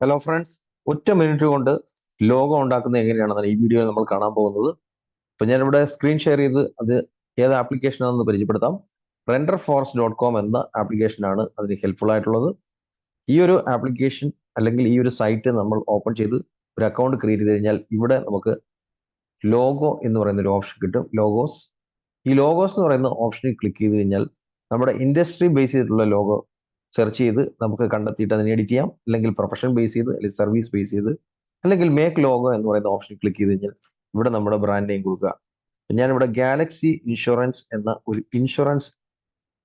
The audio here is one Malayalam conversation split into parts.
ഹലോ ഫ്രണ്ട്സ് ഒറ്റ മിനിറ്റ് കൊണ്ട് ലോഗോ ഉണ്ടാക്കുന്നത് എങ്ങനെയാണെന്നാണ് ഈ വീഡിയോ നമ്മൾ കാണാൻ പോകുന്നത്. അപ്പോൾ ഞാനിവിടെ സ്ക്രീൻ ഷെയർ ചെയ്ത് അത് ഏത് ആപ്ലിക്കേഷൻ ആണെന്ന് പരിചയപ്പെടുത്താം. റെൻഡർ ഫോറസ്റ്റ് ഡോട്ട് കോം എന്ന ആപ്ലിക്കേഷനാണ് അതിന് ഹെൽപ്ഫുൾ ആയിട്ടുള്ളത്. ഈ ഒരു ആപ്ലിക്കേഷൻ അല്ലെങ്കിൽ ഈ ഒരു സൈറ്റ് നമ്മൾ ഓപ്പൺ ചെയ്ത് ഒരു അക്കൗണ്ട് ക്രിയേറ്റ് ചെയ്ത് കഴിഞ്ഞാൽ ഇവിടെ നമുക്ക് ലോഗോ എന്ന് പറയുന്ന ഒരു ഓപ്ഷൻ കിട്ടും. ലോഗോസ് ഈ ലോഗോസ് എന്ന് പറയുന്ന ഓപ്ഷനിൽ ക്ലിക്ക് ചെയ്ത് കഴിഞ്ഞാൽ നമ്മുടെ ഇൻഡസ്ട്രി ബേസ് ചെയ്തിട്ടുള്ള ലോഗോ സെർച്ച് ചെയ്ത് നമുക്ക് കണ്ടെത്തിയിട്ട് അതിനെ എഡിറ്റ് ചെയ്യാം. അല്ലെങ്കിൽ പ്രൊഫഷൻ ബേസ് ചെയ്ത് അല്ലെങ്കിൽ സർവീസ് ബേസ് ചെയ്ത് അല്ലെങ്കിൽ മേക്ക് ലോഗോ എന്ന് പറയുന്ന ഓപ്ഷൻ ക്ലിക്ക് ചെയ്ത് കഴിഞ്ഞാൽ ഇവിടെ നമ്മുടെ ബ്രാൻഡ് നെയിം കൊടുക്കുക. ഞാനിവിടെ ഗാലക്സി ഇൻഷുറൻസ് എന്ന ഒരു ഇൻഷുറൻസ്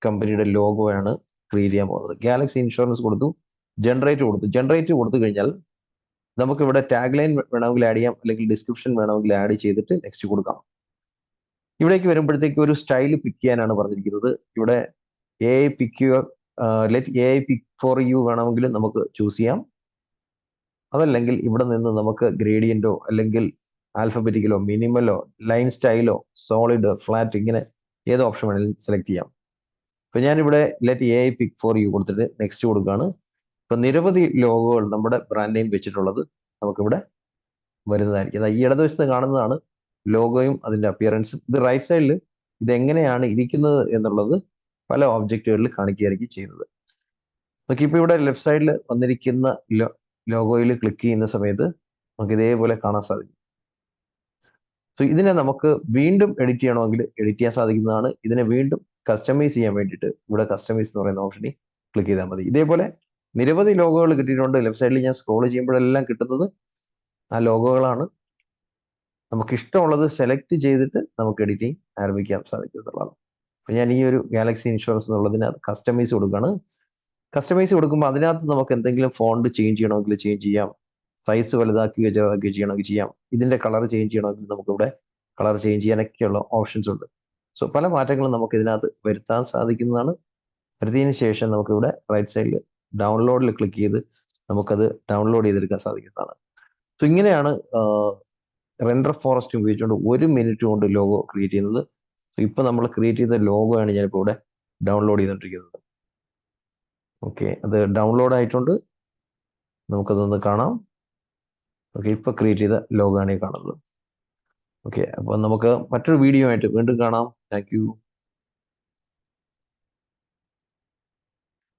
കമ്പനിയുടെ ലോഗോ ആണ് ക്രിയേറ്റ് ചെയ്യാൻ പോകുന്നത്. ഗാലക്സി ഇൻഷുറൻസ് കൊടുത്തു ജനറേറ്റ് കൊടുത്തു. ജനറേറ്റ് കൊടുത്തു കഴിഞ്ഞാൽ നമുക്ക് ഇവിടെ ടാഗ് ലൈൻ വേണമെങ്കിൽ ആഡ് ചെയ്യാം. അല്ലെങ്കിൽ ഡിസ്ക്രിപ്ഷൻ വേണമെങ്കിൽ ആഡ് ചെയ്തിട്ട് നെക്സ്റ്റ് കൊടുക്കാം. ഇവിടേക്ക് വരുമ്പോഴത്തേക്ക് ഒരു സ്റ്റൈൽ പിക്ക് ചെയ്യാനാണ് പറഞ്ഞിരിക്കുന്നത്. ഇവിടെ a pick your let A I pick for you വേണമെങ്കിൽ നമുക്ക് ചൂസ് ചെയ്യാം. അതല്ലെങ്കിൽ ഇവിടെ നിന്ന് നമുക്ക് ഗ്രേഡിയന്റോ അല്ലെങ്കിൽ ആൽഫബറ്റിക്കലോ മിനിമലോ ലൈൻ സ്റ്റൈലോ സോളിഡ് ഫ്ലാറ്റ് ഇങ്ങനെ ഏത് ഓപ്ഷൻ വേണമെങ്കിലും സെലക്ട് ചെയ്യാം. ഇപ്പം ഞാനിവിടെ let A I pick for you കൊടുത്തിട്ട് നെക്സ്റ്റ് കൊടുക്കുകയാണ്. ഇപ്പം നിരവധി ലോഗോകൾ നമ്മുടെ ബ്രാൻഡ് നെയിം വെച്ചിട്ടുള്ളത് നമുക്കിവിടെ വരുന്നതായിരിക്കും. ഈ ഇടതുവശത്ത് കാണുന്നതാണ് ലോഗോയും അതിന്റെ അപ്പിയറൻസും ഇത് റൈറ്റ് സൈഡിൽ ഇത് എങ്ങനെയാണ് ഇരിക്കുന്നത് എന്നുള്ളത് പല ഓബ്ജക്റ്റുകളിൽ കാണിക്കുകയായിരിക്കും ചെയ്യുന്നത്. നമുക്ക് ഇപ്പോൾ ഇവിടെ ലെഫ്റ്റ് സൈഡിൽ വന്നിരിക്കുന്ന ലോഗോയിൽ ക്ലിക്ക് ചെയ്യുന്ന സമയത്ത് നമുക്ക് ഇതേപോലെ കാണാൻ സാധിക്കും. സോ ഇതിനെ നമുക്ക് വീണ്ടും എഡിറ്റ് ചെയ്യണമെങ്കിൽ എഡിറ്റ് ചെയ്യാൻ സാധിക്കുന്നതാണ്. ഇതിനെ വീണ്ടും കസ്റ്റമൈസ് ചെയ്യാൻ വേണ്ടിയിട്ട് ഇവിടെ കസ്റ്റമൈസ് എന്ന് പറയുന്ന ഓപ്ഷനിൽ ക്ലിക്ക് ചെയ്താൽ മതി. ഇതേപോലെ നിരവധി ലോഗോകൾ കിട്ടിയിട്ടുണ്ട്. ലെഫ്റ്റ് സൈഡിൽ ഞാൻ സ്ക്രോൾ ചെയ്യുമ്പോഴെല്ലാം കിട്ടുന്നത് ആ ലോഗോകളാണ് നമുക്ക് ഇഷ്ടമുള്ളത് സെലക്ട് ചെയ്തിട്ട് നമുക്ക് എഡിറ്റിംഗ് ആരംഭിക്കാൻ സാധിക്കും എന്നുള്ളതാണ്. അപ്പം ഞാൻ ഈ ഒരു ഗാലക്സി ഇൻഷുറൻസ് എന്നുള്ളതിന് കസ്റ്റമൈസ് കൊടുക്കുകയാണ് കസ്റ്റമൈസ് കൊടുക്കുമ്പോൾ അതിനകത്ത് നമുക്ക് എന്തെങ്കിലും ഫോണ്ട് ചേഞ്ച് ചെയ്യണമെങ്കിൽ ചേഞ്ച് ചെയ്യാം. സൈസ് വലുതാക്കുകയോ ചെറുതാക്കുകയോ ചെയ്യണമെങ്കിൽ ചെയ്യാം. ഇതിന്റെ കളർ ചേഞ്ച് ചെയ്യണമെങ്കിൽ നമുക്കിവിടെ കളർ ചേഞ്ച് ചെയ്യാനൊക്കെയുള്ള ഓപ്ഷൻസ് ഉണ്ട്. സോ പല മാറ്റങ്ങളും നമുക്ക് ഇതിനകത്ത് വരുത്താൻ സാധിക്കുന്നതാണ്. വരുത്തിയതിന് ശേഷം നമുക്കിവിടെ റൈറ്റ് സൈഡിൽ ഡൗൺലോഡിൽ ക്ലിക്ക് ചെയ്ത് നമുക്കത് ഡൗൺലോഡ് ചെയ്തെടുക്കാൻ സാധിക്കുന്നതാണ്. സോ ഇങ്ങനെയാണ് റെൻഡർ ഫോറസ്റ്റ് ഉപയോഗിച്ചുകൊണ്ട് ഒരു മിനിറ്റ് കൊണ്ട് ലോഗോ ക്രിയേറ്റ് ചെയ്യുന്നത്. ഇപ്പൊ നമ്മൾ ക്രിയേറ്റ് ചെയ്ത ലോഗോ ആണ് ഞാനിപ്പോൾ ഇവിടെ ഡൗൺലോഡ് ചെയ്തുകൊണ്ടിരിക്കുന്നത് ഓക്കെ അത് ഡൗൺലോഡ് ആയിട്ടുണ്ട്. നമുക്കതൊന്ന് കാണാം. ഓക്കെ ഇപ്പൊ ക്രിയേറ്റ് ചെയ്ത ലോഗോ ആണ് ഈ കാണുന്നത്. ഓക്കെ അപ്പൊ നമുക്ക് മറ്റൊരു വീഡിയോ ആയിട്ട് വീണ്ടും കാണാം. താങ്ക്